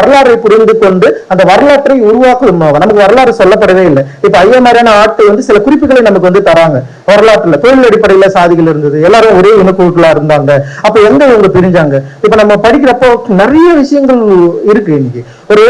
வரலாறை புரிந்து கொண்டு அந்த வரலாற்றை உருவாக்கும் நமக்கு வரலாறு சொல்லப்படவே இல்லை. இப்ப ஐயா மாதிரியான ஆட்கள் வந்து சில குறிப்புகளை நமக்கு வந்து தராங்க. வரலாற்றுல தொழில் அடிப்படையில சாதிகள் இருந்தது எல்லாரும் ஒரே இனக்குழுக்களா இருந்தாங்க. அப்ப எங்க இவங்க பிரிஞ்சாங்க? இப்ப நம்ம படிக்கிறப்போ நிறைய விஷயங்கள் இருக்கு இன்னைக்கு. ஒரு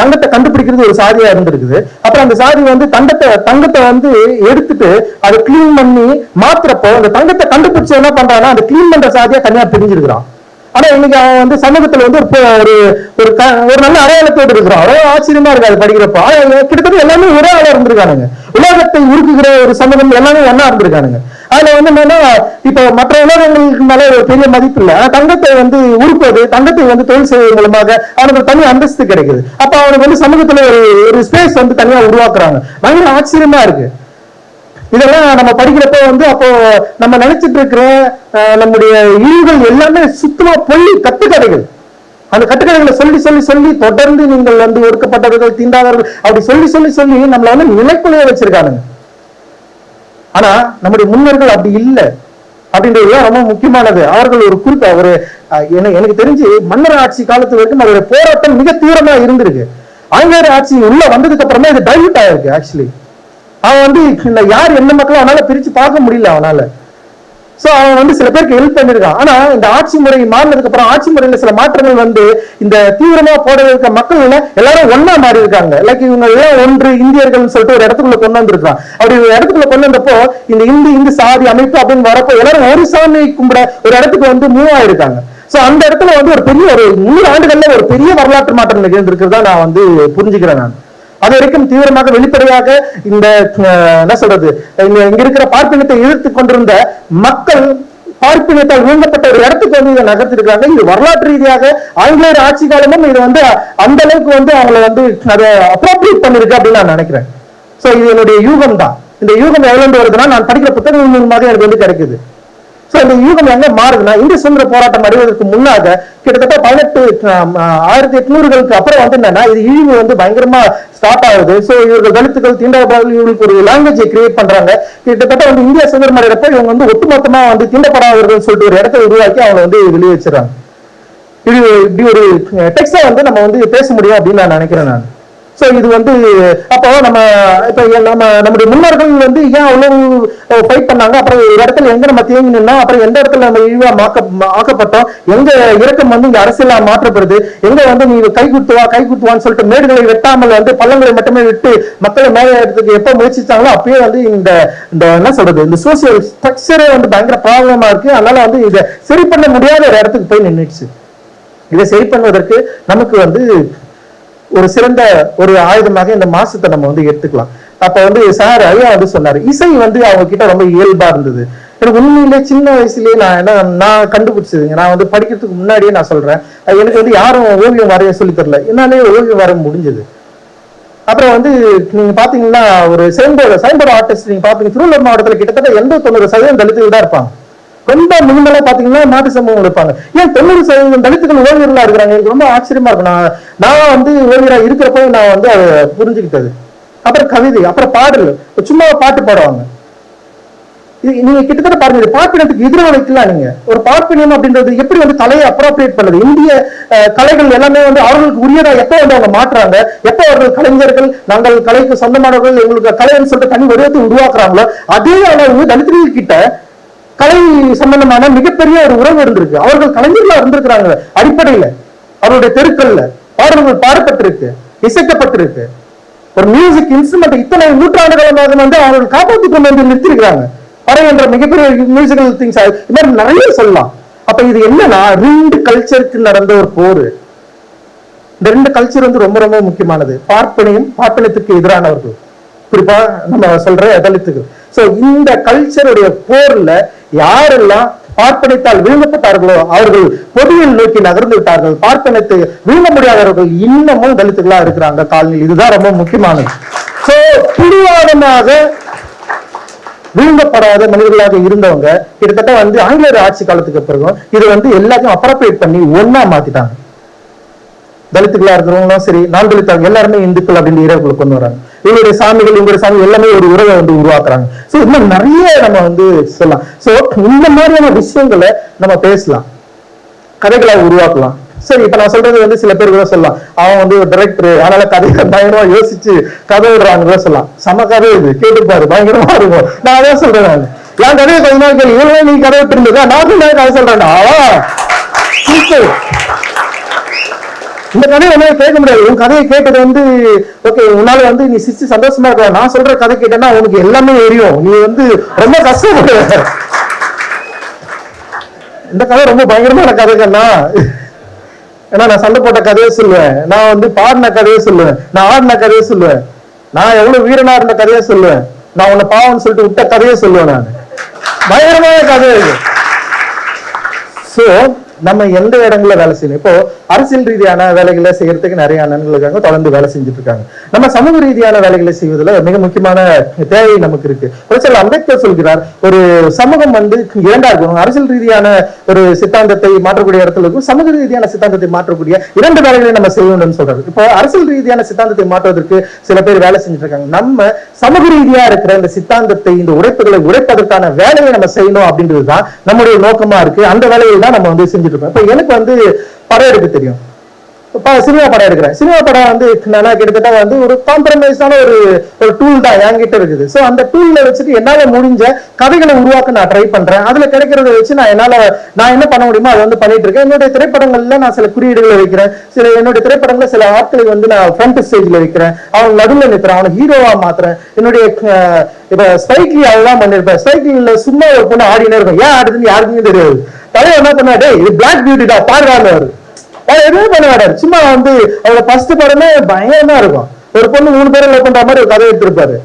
தங்கத்தை கண்டுபிடிக்கிறது ஒரு சாதியா இருந்திருக்குது. அப்புறம் அந்த சாதி வந்து தங்கத்தை தங்கத்தை வந்து எடுத்துட்டு அதை கிளீன் பண்ணி மாத்துறப்போ அந்த தங்கத்தை கண்டுபிடிச்ச என்ன பண்றாங்கன்னா அந்த கிளீன் பண்ற சாதியா தனியா பிரிஞ்சிருக்கிறான். ஆனா இன்னைக்கு அவன் வந்து சமூகத்துல வந்து ஒரு ஒரு ஒரு க- ஒரு நல்ல அடையாளத்தோடு இருக்கிறான் அவ்வளவு ஆச்சரியமா இருக்கு அது படிக்கிறப்போ. கிட்டத்தட்ட எல்லாமே ஒரே ஆளா இருந்திருக்கானுங்க. உலகத்தை உருக்குகிற ஒரு சமூகம் எல்லாமே ஒன்னா இருந்திருக்கானுங்க. அதுல வந்து என்னன்னா இப்ப மற்ற உலகங்களுக்கு மேல ஒரு பெரிய மதிப்பு இல்ல. ஆனா தங்கத்தை வந்து உருப்பது தங்கத்தை வந்து தொழில் செய்வது மூலமாக அவனுக்கு தனி அந்தஸ்து கிடைக்குது. அப்ப அவனுக்கு வந்து சமூகத்துல ஒரு ஒரு ஸ்பேஸ் வந்து தனியா உருவாக்குறாங்க. பயங்கர ஆச்சரியமா இருக்கு. இதெல்லாம் நம்ம படிக்கிறப்ப வந்து அப்போ நம்ம நினைச்சிட்டு இருக்கிற நம்முடைய இழிவுகள் எல்லாமே சுத்தமா பொல்லி கட்டுக்கதைகள். அந்த கட்டுக்கதைகளை சொல்லி சொல்லி சொல்லி தொடர்ந்து நீங்கள் வந்து ஒடுக்கப்பட்டவர்கள் தீண்டாதவர்கள் அப்படி சொல்லி சொல்லி சொல்லி நம்மள வந்து நிலைக்குலைய வச்சிருக்கானுங்க. ஆனா நம்முடைய முன்னர்கள் அப்படி இல்லை. அப்படின்றது ரொம்ப முக்கியமானது. அவர்கள் ஒரு குறிப்பா ஒரு எனக்கு தெரிஞ்சு மன்னர் ஆட்சி காலத்து வரைக்கும் அவருடைய போராட்டம் மிக தீவிரமா இருந்திருக்கு. ஆங்கிலேயர் ஆட்சி உள்ள வந்ததுக்கு அப்புறமே இது டைல்யூட் ஆயிருக்கு ஆக்சுவலி அவன் வந்து இந்த யார் என்ன மக்களும் அவனால பிரிச்சு பார்க்க முடியல அவனால. சோ அவன் வந்து சில பேருக்கு ஹெல்ப் பண்ணிருக்கான். ஆனா இந்த ஆட்சி முறை மாறினதுக்கு அப்புறம் ஆட்சி முறையில சில மாற்றங்கள் வந்து இந்த தீவிரமா போட இருக்க மக்கள் எல்லாரும் ஒன்னா மாறி இருக்காங்க. லைக் இவங்க எல்லாம் ஒன்று இந்தியர்கள் சொல்லிட்டு ஒரு இடத்துக்குள்ள கொண்டு வந்திருக்கான். அப்படி ஒரு இடத்துக்குள்ள கொண்டு வந்தப்போ இந்த இந்து இந்து சாதி அமைப்பு அப்படின்னு வரப்போ எல்லாரும் ஒரு சாமி கும்பிட ஒரு இடத்துக்கு வந்து மூவ் ஆயிருக்காங்க. சோ அந்த இடத்துல வந்து ஒரு பெரிய ஒரு நூறு ஆண்டுகள்ல ஒரு பெரிய வரலாற்று மாற்றம் நிகழ்ந்திருக்கிறதா நான் வந்து புரிஞ்சுக்கிறேன் நான். அது வரைக்கும் தீவிரமாக வெளிப்படையாக இந்த என்ன சொல்றது இங்க இங்க இருக்கிற பார்ப்பினத்தை எதிர்த்து கொண்டிருந்த மக்கள் பார்ப்பினத்தால் விழுங்கப்பட்ட ஒரு இடத்துக்கு வந்து இதை நகர்த்திருக்காங்க இது வரலாற்று ரீதியாக ஆங்கிலேயர் ஆட்சி காலமும் இது வந்து அந்த அளவுக்கு வந்து அவங்கள வந்து அதை அப்ரோப்ரியேட் பண்ணிருக்கு அப்படின்னு நான் நினைக்கிறேன். சோ இது என்னுடைய யூகம் தான் இந்த யூகம் எவ்வளவு வருதுன்னா நான் படிக்கிற புத்தகங்கள் மூலமாக எனக்கு வந்து கிடைக்குது. சோ இந்த யூகம் எங்க மாறுதுன்னா இந்திய சுதந்திர போராட்டம் அடைவதற்கு முன்னாக கிட்டத்தட்ட பதினெட்டு ஆயிரத்தி எட்நூறுகளுக்கு அப்புறம் வந்து என்னன்னா இது இழிவு வந்து பயங்கரமா ஸ்டார்ட் ஆகுது. சோ இவர்கள் தலித்துகள் தீண்டப்படாத இவங்களுக்கு ஒரு லாங்குவேஜை கிரியேட் பண்றாங்க. கிட்டத்தட்ட வந்து இந்தியா சுதந்திரம் அடைகிறப்ப இவங்க வந்து ஒட்டுமொத்தமா வந்து தீண்டப்படாதவர்கள் சொல்லிட்டு ஒரு இடத்தை உருவாக்கி அவங்களை வந்து வெளியே வச்சிடறாங்க. இது இப்படி ஒரு டெக்ஸ்டா வந்து நம்ம வந்து பேச முடியும் அப்படின்னு நான் நினைக்கிறேன் நான். ஸோ இது வந்து அப்போ நம்ம இப்போ நம்ம நம்முடைய முன்னோர்கள் வந்து ஏன் அவ்வளவு ஃபைட் பண்ணாங்க? அப்புறம் ஒரு இடத்துல எங்க நம்ம தேங்கி நின்னா அப்புறம் எந்த இடத்துல நம்ம இழிவா மாக்க ஆக்கப்பட்டோம்? எங்க இறக்கம் வந்து இங்க அரசியலா மாற்றப்படுது? எங்க வந்து நீ கை குத்துவா கை குத்துவான்னு சொல்லிட்டு மேடுகளை வெட்டாமல் வந்து பள்ளங்களை மட்டுமே விட்டு மக்களை மேலே இடத்துக்கு எப்போ முயற்சிச்சாங்களோ அப்பயே வந்து இந்த இந்த என்ன சொல்றது இந்த சோசியல் ஸ்ட்ரக்சரே வந்து பயங்கர ப்ராப்ளமா இருக்கு. அதனால வந்து இதை சரி பண்ண முடியாத ஒரு இடத்துக்கு போய் நின்றுச்சு இதை சரி பண்ணுவதற்கு நமக்கு வந்து ஒரு சிறந்த ஒரு ஆயுதமாக இந்த மாசத்தை நம்ம வந்து எடுத்துக்கலாம். அப்ப வந்து சார் ஐயா வந்து சொன்னாரு இசை வந்து அவங்க கிட்ட ரொம்ப இயல்பா இருந்தது. எனக்கு உண்மையிலே சின்ன வயசுலயே நான் என்ன நான் கண்டுபிடிச்சதுங்க. நான் வந்து படிக்கிறதுக்கு முன்னாடியே நான் சொல்றேன். எனக்கு வந்து யாரும் ஓவியம் வரைய சொல்லி தரல. என்னாலே ஓவியம் வர முடிஞ்சது. அப்புறம் வந்து நீங்க பாத்தீங்கன்னா ஒரு சைன்போர்டு சைன்போர்டு ஆர்டிஸ்ட் நீங்க பாத்தீங்க திருவள்ளூர் மாவட்டத்துல கிட்டத்தட்ட எண்பது தொண்ணூறு சதவீதம் தலித்துகள் தான் இருப்பாங்க. ரொம்ப மினிமலா பாத்தீங்கன்னா மாட்டு சமூகம் எடுப்பாங்க ஏன் தொண்ணூறு சதவீதம் தலித்துகள் ஓவியர்களா இருக்கிறாங்க? எனக்கு ரொம்ப ஆச்சரியமா இருக்கும் நான் நான் வந்து ஓவியரா இருக்கிறப்போ நான் வந்து அதை புரிஞ்சுக்கிட்டது. அப்புறம் கவிதை அப்புறம் பாடல். சும்மா பாட்டு பாடுவாங்க. இது நீங்க கிட்டத்தட்ட பாருங்க பார்ப்பினத்துக்கு எதிராக வைக்கலாம் நீங்க. ஒரு பார்ப்பினம் அப்படின்றது எப்படி வந்து கலையை அப்ரோப்ரியேட் பண்ணுது? இந்திய அஹ், கலைகள் எல்லாமே வந்து அவர்களுக்கு உரியதா எப்போ வந்து அவங்க மாற்றுறாங்க? எப்போ அவர்கள் கலைஞர்கள் நாங்கள் கலைக்கு சொந்தமானவர்கள் எங்களுக்கு கலைன்னு சொல்லிட்டு தனி வடிவத்தை உருவாக்குறாங்களோ அதே அளவு தலித்துகள் கிட்ட கலை சம்பந்தமான மிகப்பெரிய ஒரு உறவு இருந்திருக்கு. அவர்கள் கலைஞர்களா இருந்திருக்கிறாங்க. அடிப்படையில. அவருடைய தெருக்கள்ல பாடல்கள் பாடப்பட்டிருக்கு. இசைக்கப்பட்டிருக்கு. ஒரு மியூசிக் இன்ஸ்ட்ருமெண்ட் இத்தனை நூற்றாண்டு காலமாக வந்து அவர்கள் காப்பாற்றிக்கணும் என்று நிறுத்திருக்கிறாங்க பறை என்ற மிகப்பெரிய மியூசிக்கல் திங்ஸ் இது மாதிரி நிறைய சொல்லலாம். அப்ப இது என்னன்னா ரெண்டு கல்ச்சருக்கு நடந்த ஒரு போர். இந்த ரெண்டு கல்ச்சர் வந்து ரொம்ப ரொம்ப முக்கியமானது. பார்ப்பனையும் பார்ப்பனத்துக்கு எதிரானவர்கள். குறிப்பா நம்ம சொல்ற தலித்துகள் சோ இந்த கல்ச்சருடைய போர்ல யாரெல்லாம் பார்ப்பனத்தால் விழுங்கப்பட்டார்களோ அவர்கள் பொதுவில் நோக்கி நகர்ந்து விட்டார்கள். பார்ப்பனத்தை விழுங்க முடியாதவர்கள் இன்னமும் தலித்துகளா இருக்கிறாங்க. காலனியில் இதுதான் ரொம்ப முக்கியமானது. சோ பிடிவாதமாக விழுங்கப்படாத மனிதர்களாக இருந்தவங்க கிட்டத்தட்ட வந்து ஆங்கிலேயர் ஆட்சி காலத்துக்கு பிறகும் இது வந்து எல்லாத்தையும் அப்ரோப்ரியேட் பண்ணி ஒண்ணா மாத்திட்டாங்க. தலித்துகளா இருக்கிறவங்களும் சரி நான் தலித்தாங்க எல்லாருமே இந்துக்கள் அப்படின்ற இறைவுகளை கொண்டு வராங்க. இவங்களுடைய சாமிகள் இவங்களுடைய சாமி எல்லாமே ஒரு உறவை வந்து உருவாக்குறாங்க. சோ இன்னும் நிறைய நம்ம வந்து சொல்லலாம். சோ இந்த மாதிரியான விஷயங்களை நம்ம பேசலாம். கதைகளை உருவாக்கலாம். சரி இப்ப நான் சொல்றது வந்து சில பேர் கூட சொல்லலாம். அவன் வந்து ஒரு டைரக்டர் அதனால கதையை பயங்கரமா யோசிச்சு கதை விடுறாங்க கூட சொல்லலாம். செம கதை இது. கேட்டுப்பாரு பயங்கரமா இருக்கும். நான் அதான் சொல்றேன் நான். என் கதையை கொஞ்ச நாள் கேள்வி இவ்வளவு நீ கதை விட்டு நான் கதை சொல்றேன். சூப்பர் இந்த கதையை உன்னால கேட்க முடியாது. உன் கதையை கேட்டது வந்து ஓகே உன்னால வந்து நீ சிரிச்சு சந்தோஷமா இருக்க நான் சொல்ற கதை கேட்டேன்னா உனக்கு எல்லாமே எரியும் நீ வந்து ரொம்ப கஷ்டப்படுவ இந்த கதை ரொம்ப பயங்கரமான கதைகள்னா ஏன்னா நான் சண்டை போட்ட கதையை சொல்லுவேன். நான் வந்து பாடின கதையை சொல்லுவேன். நான் ஆடின கதையை சொல்லுவேன். நான் எவ்வளவு வீரனா இருந்த கதையை சொல்லுவேன். நான் உன்னை பாவம்னு சொல்லிட்டு விட்ட கதையை சொல்லுவேன் நான். பயங்கரமான கதை இது. சோ நம்ம எந்த இடங்கள்ல வேலை செய்யணும்? இப்போ அரசியல் ரீதியான வேலைகளை செய்யறதுக்கு நிறைய அண்ணன்கள் இருக்காங்க தொடர்ந்து வேலை செஞ்சுட்டு இருக்காங்க நம்ம சமூக ரீதியான வேலைகளை செய்வதில் மிக முக்கியமான தேவை நமக்கு இருக்கு. புரட்சியாளர் அம்பேத்கர் சொல்கிறார் ஒரு சமூகம் வந்து இரண்டா இருக்கணும் அரசியல் ரீதியான ஒரு சித்தாந்தத்தை மாற்றக்கூடிய இடத்துல இருக்கும் சமூக ரீதியான சித்தாந்தத்தை மாற்றக்கூடிய இரண்டு வேலைகளை நம்ம செய்யணும்னு சொல்றாரு. இப்போ அரசியல் ரீதியான சித்தாந்தத்தை மாற்றுவதற்கு சில பேர் வேலை செஞ்சுட்டு இருக்காங்க நம்ம சமூக ரீதியா இருக்கிற இந்த சித்தாந்தத்தை இந்த உடைப்புகளை உடைப்பதற்கான வேலையை நம்ம செய்யணும் அப்படின்றது தான் நம்முடைய நோக்கமா இருக்கு. அந்த வேலையை தான் நம்ம வந்து செஞ்சுட்டு இருக்கோம் இப்போ எனக்கு வந்து படம் எடுக்க தெரியும். சினிமா படம் எடுக்கிறேன். சினிமா படம் வந்து என்னன்னா கிட்டத்தட்ட வந்து ஒரு காம்ப்ரமைஸான ஒரு ஒரு டூல் தான் என்கிட்ட இருக்குது. ஸோ அந்த டூல்ல வச்சுட்டு என்னால முடிஞ்ச கதைகளை உருவாக்க நான் ட்ரை பண்றேன். அதுல கிடைக்கிறத வச்சு நான் என்னால நான் என்ன பண்ண முடியுமோ அதை வந்து பண்ணிட்டு இருக்கேன். என்னுடைய திரைப்படங்கள்ல நான் சில குறியீடுகளை வைக்கிறேன். சில என்னுடைய திரைப்படங்கள்ல சில ஆட்களை வந்து நான் ஃப்ரண்ட் ஸ்டேஜ்ல வைக்கிறேன். அவன் நடுவில் நிற்கிறேன். அவனை ஹீரோவா மாத்துறேன். என்னுடைய இப்போ இப்ப ஸ்பைக்லி அதெல்லாம் பண்ணிருப்பேன் ஸ்பைக்லிங்ல சும்மா ஒரு பொண்ணு ஆடினே இருக்கும். ஏன் ஆடுதுன்னு யாருக்குமே தெரியாது. தலைவர் என்ன பண்ணா டே இது பிளாக் பியூட்டிடா பாடுறான்னு அவரு. அவர் எதுவுமே பண்ண மாட்டாரு. சும்மா வந்து அவரோட ஃபர்ஸ்ட் படமே பயங்கரமா இருக்கும். ஒரு பொண்ணு மூணு பேரை லவ் பண்ற மாதிரி ஒரு கதை எடுத்திருப்பாரு.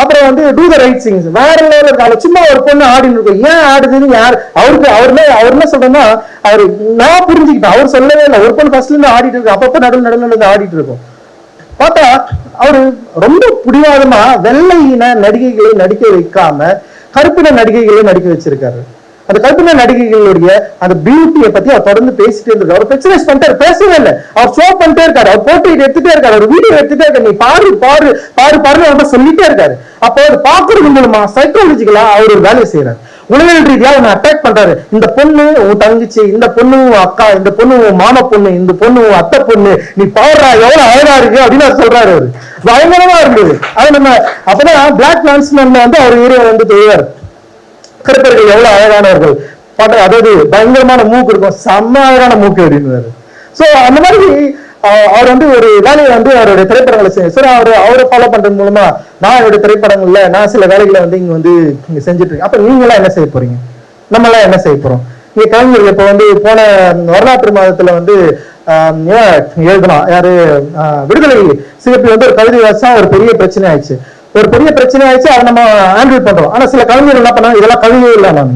அப்புறம் வந்து டூ த ரைட் சிங்ஸ் வேற லெவலில் இருக்காங்க சும்மா ஒரு பொண்ணு ஆடின்னு இருக்கும். ஏன் ஆடுதுன்னு யார் அவருக்கு அவருமே அவர் என்ன சொல்றேன்னா அவர் நான் புரிஞ்சுக்கிட்டேன். அவர் சொல்லவே இல்லை. ஒரு பொண்ணு ஃபர்ஸ்ட்ல இருந்து ஆடிட்டு இருக்கு. அப்பப்ப நடுவில் நடுவில் இருந்து ஆடிட்டு இருக்கும். பார்த்தா அவரு ரொம்ப பிடிவாதமா வெள்ளை இன நடிகைகளை நடிக்க வைக்காம கருப்பின நடிகைகளை நடிக்க வச்சிருக்காரு. அந்த கல்பனா நடிகைகளுடைய அந்த பியூட்டியை பத்தி அவர் தொடர்ந்து பேசிட்டே இருந்தார் அவர் பிரச்சனை பண்ணிட்டாரு பேசவே இல்லை. அவர் ஷோ பண்ணிட்டே இருக்காரு அவர் போட்டோ எடுத்துட்டே இருக்காரு ஒரு வீடியோ எடுத்துட்டே இருக்காரு. நீ பாரு பாரு பாரு பாருன்னு அவர்கிட்ட சொல்லிட்டே இருக்காரு. அப்போ அவர் பாக்குறது மூலமா சைக்காலஜிக்கலா அவர் ஒரு வேலையை செய்யறாரு உளவியல் ரீதியா அவனை அட்டாக் பண்றாரு. இந்த பொண்ணு உன் தங்கச்சி இந்த பொண்ணு உன் அக்கா இந்த பொண்ணு உன் மாம பொண்ணு இந்த பொண்ணு உன் அத்தை பொண்ணு நீ பாடுறா எவ்வளவு அழகா இருக்கு அப்படின்னு அவர் சொல்றாரு அவரு. பயங்கரமா இருந்தது. அது நம்ம அப்பதான் பிளாக் லான்ஸ்மேன்ல வந்து அவர் ஹீரோ வந்து தெரியாரு கருப்பர்கள் எவ்வளவு அழகானவர்கள். பட அதாவது பயங்கரமான மூக்கு இருக்கும். செம்ம அழகான மூக்கு அப்படின்னு சோ அந்த மாதிரி அவர் வந்து ஒரு வேலையை வந்து அவருடைய திரைப்படங்களை செய்யும் சரி அவர் அவரை ஃபாலோ பண்றது மூலமா நான் என்னுடைய திரைப்படங்கள்ல நான் சில வேலைகளை வந்து இங்க வந்து இங்க செஞ்சுட்டு இருக்கேன் அப்ப நீங்க எல்லாம் என்ன செய்ய போறீங்க? நம்ம எல்லாம் என்ன செய்ய போறோம்? இங்க கலைஞர்கள் இப்ப வந்து போன வரலாற்று மாதத்துல வந்து ஆஹ், எழுதலாம்? யாரு ஆஹ், விடுதலை சிறப்பி வந்து ஒரு கவிதை வாசா ஒரு பெரிய பிரச்சனை ஆயிடுச்சு. ஒரு பெரிய பிரச்சனை ஆயிடுச்சு அதை நம்ம ஹேண்டில் பண்றோம். ஆனா சில கவிஞர்கள் என்ன பண்ணாங்க இதெல்லாம் கவிதை இல்லை நான்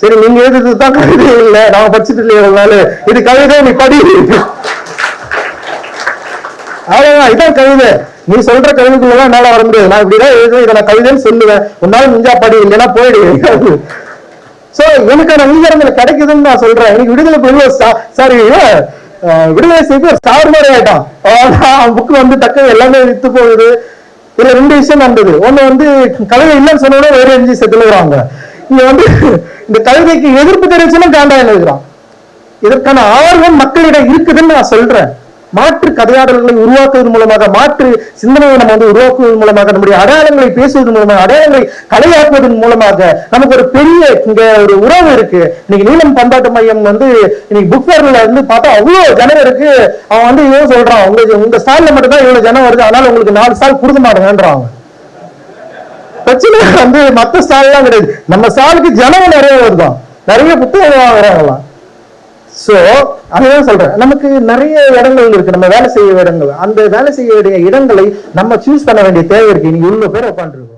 சரி நீங்க எழுதுறது தான் கவிதை இல்லை. நான் படிச்சுட்டு இல்லையா இது கவிதை நீ படி. அவ்வளவுதான் இதான் கவிதை. நீ சொல்ற கவிதைக்குள்ளதான் என்னால வர முடியாது. நான் இப்படிதான் எழுதுவேன் இதை நான் கவிதைன்னு சொல்லுவேன். உன்னால மிஞ்சா படி இல்லைன்னா போயிடு. சோ எனக்கான அங்கீகாரங்கள் கிடைக்குதுன்னு நான் சொல்றேன். எனக்கு விடுதலை பெரிய சாரி விடுதலை செய்து ஒரு மாதிரி ஆயிட்டான். புக்கு வந்து டக்கு எல்லாமே வித்து போகுது. இதுல ரெண்டு விஷயம் நடந்தது. ஒண்ணு வந்து கழுதை இல்லைன்னு சொன்னோட வேற எரிஞ்சு செத்துலுறாங்க இங்க வந்து இந்த கழுதைக்கு எதிர்ப்பு தெரிவிச்சுன்னு காண்டா எழுதுறான். இதற்கான ஆர்வம் மக்களிடம் இருக்குதுன்னு நான் சொல்றேன். மாற்று கதையாடல்களை உருவாக்குவதன் மூலமாக மாற்று சிந்தனையை நம்ம வந்து உருவாக்குவதன் மூலமாக நம்முடைய அடையாளங்களை பேசுவதன் மூலமாக அடையாளங்களை கலையாக்குவதன் மூலமாக நமக்கு ஒரு பெரிய இங்க ஒரு உறவு இருக்கு. இன்னைக்கு நீலம் பண்பாட்டு மையம் வந்து இன்னைக்கு புக் ஃபேர்ல இருந்து பார்த்தா அவ்வளவு ஜனம் இருக்கு. அவன் வந்து இவன் சொல்றான். உங்க உங்க ஸ்டால்ல மட்டும் தான் இவ்வளவு ஜனம் வருது. அதனால உங்களுக்கு நாலு ஸ்டால் கொடுக்க மாட்டேங்கன்றான் பிரச்சனை வந்து மத்த ஸ்டால்லாம் கிடையாது. நம்ம ஸ்டாலுக்கு ஜனம் நிறைய வருதான். நிறைய புத்தகம் வாங்குறாங்களாம். சோ அதுதான் சொல்றேன். நமக்கு நிறைய இடங்கள் இருக்கு. நம்ம வேலை செய்ய இடங்கள். அந்த வேலை செய்ய வேண்டிய இடங்களை நம்ம சூஸ் பண்ண வேண்டிய தேவை இருக்கு. நீங்க இவ்வளவு பேர் உட்காந்துருக்கோம்